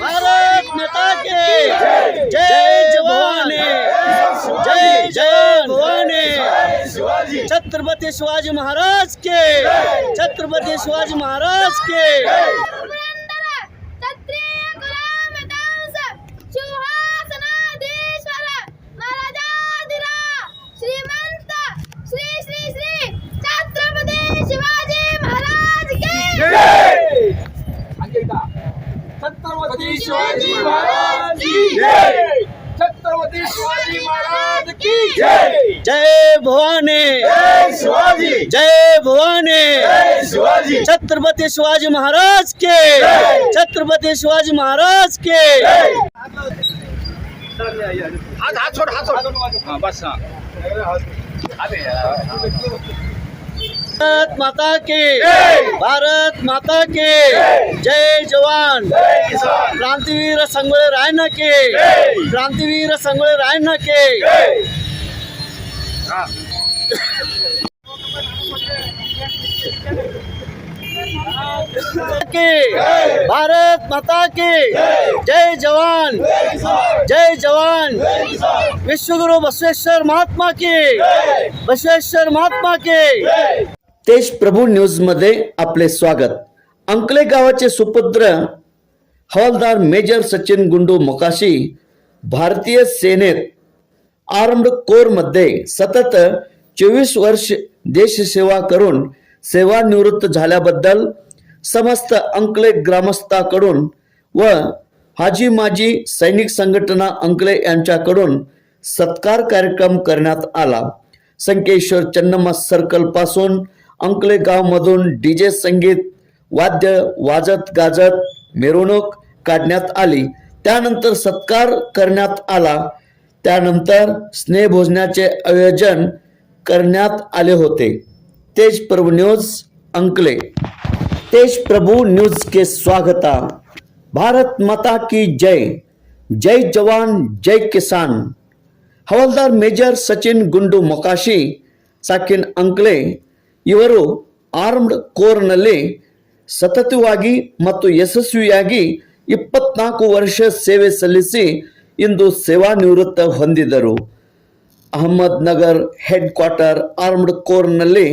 भारत माता के जय जवानी। जय जय भवानी छत्रपति शिवाजी महाराज के। छत्रपति शिवाजी महाराज के। शिवाजी महाराज की जय। छत्रपति शिवाजी महाराज की जय। जय भवानी। जय शिवाजी। जय भवानी। जय शिवाजी। छत्रपति शिवाजी महाराज के। छत्रपति शिवाजी महाराज के। हाथ हाथ छोड़ हाथ छोड़। हाँ बस हाँ। अरे भारत माता की। भारत माता की। जय। जवान। क्रांतिवीर संगोल राय न के क्रांतिवीर संगोल राय न के। भारत माता की। जय जवान। जय जवान। विश्वगुरु बसवेश्वर महात्मा की। बसवेश्वर महात्मा की। तेज प्रभू न्यूजमध्ये आपले स्वागत. अंकले गावाचे सुपुत्र हवालदार मेजर सचिन गुंडू मोकाशी भारतीय सेनेत आर्म्ड कोरमध्ये सतत चोवीस वर्ष देशसेवा करून सेवानिवृत्त झाल्याबद्दल समस्त अंकले ग्रामस्थाकडून व हाजी माजी सैनिक संघटना अंकले यांच्याकडून सत्कार कार्यक्रम करण्यात आला. संकेश्वर चन्नम्मा सर्कलपासून अंकले गावमधून डी डीजे संगीत वाद्य वाजत गाजत मिरवणूक काढण्यात आली. त्यानंतर सत्कार करण्यात आला. त्यानंतर स्नेहभोजनाचे आयोजन करण्यात आले होते. तेज प्रभू न्यूज अंकले. तेज प्रभू न्यूज के स्वागता. भारत माता की जय. जय जवान जय किसान. हवालदार मेजर सचिन गुंडू मकाशी साकिन अंकले ಇವರು ಆರ್ಮ್ಡ್ ಕೋರ್ನಲ್ಲಿ ಸತತವಾಗಿ ಮತ್ತು ಯಶಸ್ವಿಯಾಗಿ ಇಪ್ಪತ್ನಾಲ್ಕು ವರ್ಷ ಸೇವೆ ಸಲ್ಲಿಸಿ ಇಂದು ಸೇವಾನಿವೃತ್ತ ಹೊಂದಿದರು Ahmednagar headquarter armed ಕೋರ್ನಲ್ಲಿ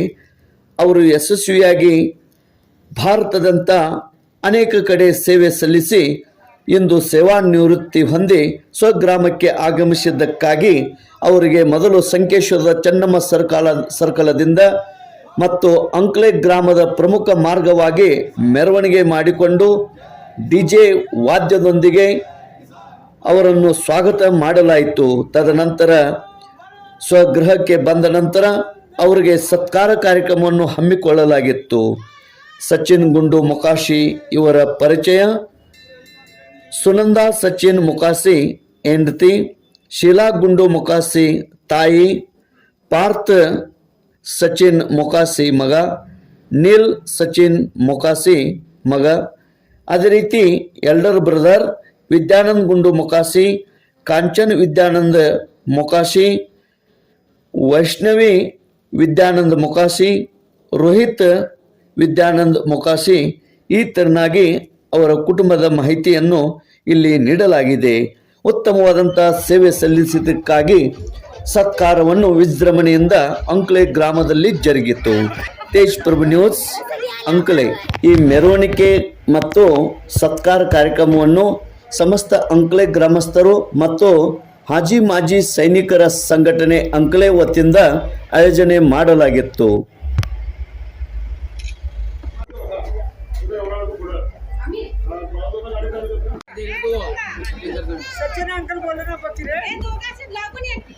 ಅವರು ಯಶಸ್ವಿಯಾಗಿ ಭಾರತದಂಥ ಅನೇಕ ಕಡೆ ಸೇವೆ ಸಲ್ಲಿಸಿ ಇಂದು ಸೇವಾನಿವೃತ್ತಿ ಹೊಂದಿ ಸ್ವಗ್ರಾಮಕ್ಕೆ ಆಗಮಿಸಿದ್ದಕ್ಕಾಗಿ ಅವರಿಗೆ ಮೊದಲು ಸಂಕೇಶ್ವರದ ಚೆನ್ನಮ್ಮ ಸರ್ಕಾಲ ಸರ್ಕಲದಿಂದ ಮತ್ತು ಅಂಕ್ಲೆ ಗ್ರಾಮದ ಪ್ರಮುಖ ಮಾರ್ಗವಾಗಿ ಮೆರವಣಿಗೆ ಮಾಡಿಕೊಂಡು ಡಿಜೆ ವಾದ್ಯದೊಂದಿಗೆ ಅವರನ್ನು ಸ್ವಾಗತ ಮಾಡಲಾಯಿತು. ತದನಂತರ ಸ್ವಗೃಹಕ್ಕೆ ಬಂದ ನಂತರ ಅವರಿಗೆ ಸತ್ಕಾರ ಕಾರ್ಯಕ್ರಮವನ್ನು ಹಮ್ಮಿಕೊಳ್ಳಲಾಗಿತ್ತು. ಸಚಿನ್ ಗುಂಡು ಮುಕಾಶಿ ಇವರ ಪರಿಚಯ. ಸುನಂದ ಸಚಿನ್ ಮುಕಾಸಿ ಹೆಂಡತಿ ಶೀಲಾ ಗುಂಡು ಮುಕಾಸಿ ತಾಯಿ, ಪಾರ್ಥ ಸಚಿನ್ ಮೊಕಾಸಿ ಮಗ, ನೀಲ್ ಸಚಿನ್ ಮೊಕಾಸಿ ಮಗ. ಅದೇ ರೀತಿ ಎಲ್ಡರ್ ಬ್ರದರ್ ವಿದ್ಯಾನಂದ್ ಗುಂಡು ಮೊಕಾಸಿ, ಕಾಂಚನ್ ವಿದ್ಯಾನಂದ ಮೊಕಾಶಿ ವೈಷ್ಣವಿ ವಿದ್ಯಾನಂದ ಮೊಕಾಸಿ, ರೋಹಿತ್ ವಿದ್ಯಾನಂದ ಮೊಕಾಸಿ ಈ ತೆರನಾಗಿ ಅವರ ಕುಟುಂಬದ ಮಾಹಿತಿಯನ್ನು ಇಲ್ಲಿ ನೀಡಲಾಗಿದೆ. ಉತ್ತಮವಾದಂಥ ಸೇವೆ ಸಲ್ಲಿಸಿದ್ದಕ್ಕಾಗಿ ಸತ್ಕಾರವನ್ನು ವಿಜೃಂಭಣೆಯಿಂದ ಅಂಕ್ಲೆ ಗ್ರಾಮದಲ್ಲಿ ಜರುಗಿತು. ತೇಜ್ ಪ್ರಭು ನ್ಯೂಸ್, ಅಂಕಲೆ. ಈ ಮೆರವಣಿಗೆ ಮತ್ತು ಸತ್ಕಾರ ಕಾರ್ಯಕ್ರಮವನ್ನು ಸಮಸ್ತ ಅಂಕಲೆ ಗ್ರಾಮಸ್ಥರು ಮತ್ತು ಹಾಜಿ ಮಾಜಿ ಸೈನಿಕರ ಸಂಘಟನೆ ಅಂಕಲೆ ವತಿಯಿಂದ ಆಯೋಜನೆ ಮಾಡಲಾಗಿತ್ತು.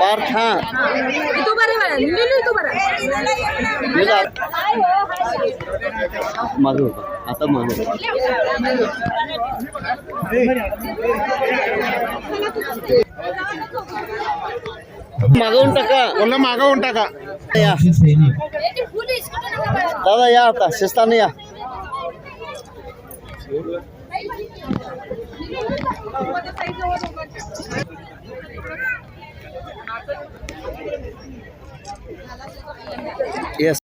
पार्थ हा तू बरं तू बरं हे. मागं. आता मागं मागवून टाका। बोलला मागवून टाका. या। दादा या आता शिस्ताने या. Yes.